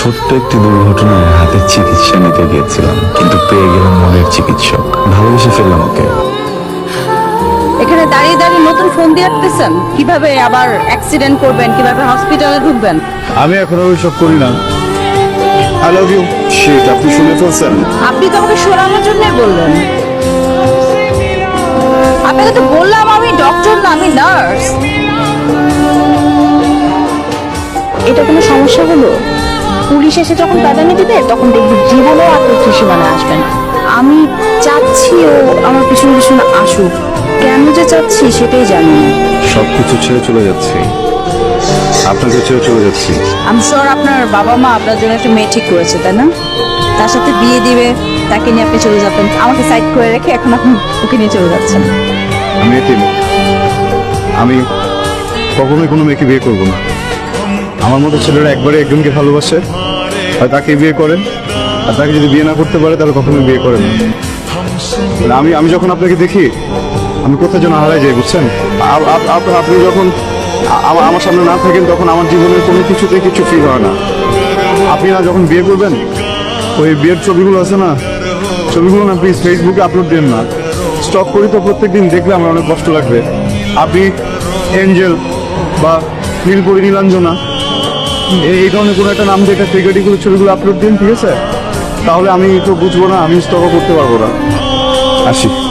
ছোট্ট একটি দুর্ঘটনায় হাতের চিকিৎসা নিতে গিয়েছিলাম কিন্তু পেয়ে গেলাম মনের চিকিৎসক। ভালোবেসে ফেললাম ওকে। এখানে দাঁড়িয়ে দাঁড়িয়ে নতুন ফোন দিয়ে রাখতেছেন কীভাবে আবার অ্যাক্সিডেন্ট করবেন? কীভাবে হসপিটালে ঢুকবেন? আমি এখন ওইসব করি না। আই লাভ ইউ শিট আপনি শুনে ফেলছেন? আপনি তো আমাকে সরানোর জন্য বললেন। আপনাকে তো বললাম আমি ডক্টর না আমি নার্স এটা কোনো সমস্যা হলো? পুলিশ এসে যখন প্রাধান্য দিবে তখন দেখবি জীবনেও আপনার সীমানা আসবে না। আমি চাচ্ছি ও আমার পিছনে পিছনে আসুক। কেন যে চাচ্ছি সেটাই জানি না। সব কিছু ছেড়ে চলে যাচ্ছি। আপনাকে ছেড়ে চলে যাচ্ছি। আমি শিওর আপনার বাবা মা আপনার জন্য একটা মেয়ে ঠিক করেছে তাই না? তার সাথে বিয়ে দিবে তাকে নিয়ে আপনি চলে যাবেন। আমাকে সাইড করে রেখে এখন আপনি ওকে নিয়ে চলে যাচ্ছেন। আমি আমি কখনোই কোনো মেয়েকে বিয়ে করব না। আমার মতো ছেলেরা একবারে একজনকে ভালোবাসে আর তাকে বিয়ে করেন। আর তাকে যদি বিয়ে না করতে পারে, তাহলে কখনোই বিয়ে করেন না। আমি আমি যখন আপনাকে দেখি, আমি কোথায় যেন হারাই যাই, বুঝছেন? আপ- আপ- আপ- আপনি যখন আমার সামনে না থাকেন, তখন আমার জীবনের কোনো কিছুতে কিছু ফিল হয় না। আপনি না যখন বিয়ে করবেন, ওই বিয়ের ছবিগুলো আছে না, ছবিগুলো না প্লিজ ফেসবুকে আপলোড দেন না। স্টক করি তো প্রত্যেকদিন, দেখলে আমার অনেক কষ্ট লাগবে। আপনি এঞ্জেল বা নীলপরি নীলাঞ্জনা এই ধরনের কোনো একটা নাম দিয়ে একটা ক্রিকেটিগুলো ছবিগুলো আপলোড দিন, ঠিক আছে? তাহলে আমি তো বুঝব না, আমি স্তক করতে পারব না। আসি।